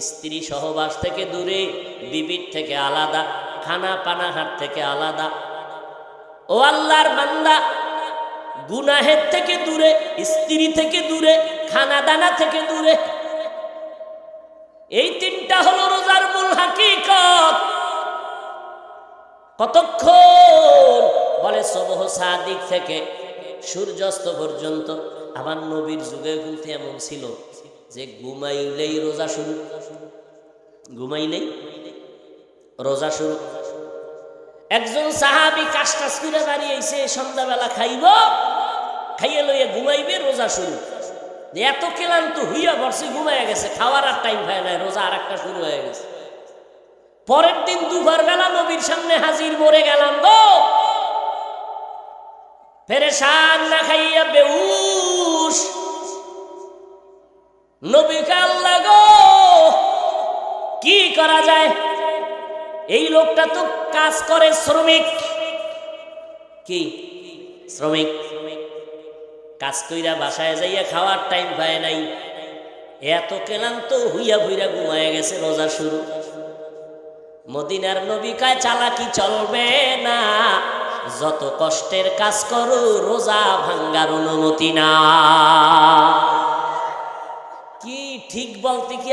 স্ত্রী সহবাস থেকে দূরে, বিবির থেকে আলাদা, খানা পানাহার থেকে আলাদা। ও আল্লাহর বান্দা, গুনাহের থেকে দূরে, স্ত্রী থেকে দূরে খানা দানা থেকে দূরে। এই তিনটা হলো রোজার মূল হাকিকত। কতক্ষণ? বলে সবহ সাদিক থেকে, সূর্যাস্ত পর্যন্ত। আমার নবীর যুগে কিন্তু এমন ছিল। যে ঘুমাইলেই রোজা শুরু। ঘুমাইলেই রোজা শুরু। একজন সাহাবি কাজ টাজ করে দাঁড়িয়েছে, সন্ধ্যাবেলা খাইব, খাইয়ে লইয়ে ঘুমাইবে, রোজা শুরু। এত ক্লান্ত হইয়া বর্ষে ঘুমাইয়া গেছে, খাওয়ার আর টাইম হয় নাই, রোজা আর একটা শুরু হয়ে গেছে। পরের দিন দুপুর বেলা নবীর সামনে হাজির, মরে গেলাম গো। ফেরেশান না খাইয়া বেউস নবীকে কি করা যায়? এই লোকটা তো কাজ করে শ্রমিক। কি? শ্রমিক? কাজ কইরা বাসায় যাইয়া খাওয়ার টাইম পায় নাই। এত ক্লান্ত হুইয়া ভুইরা ঘুমায় গেছে রোজা শুরু। মদিনার নবী কায় চালাকি চলবে না? যত কষ্টের কাজ করো, রোজা ভাঙ্গার অনুমতি না। ঠিক বলতে কি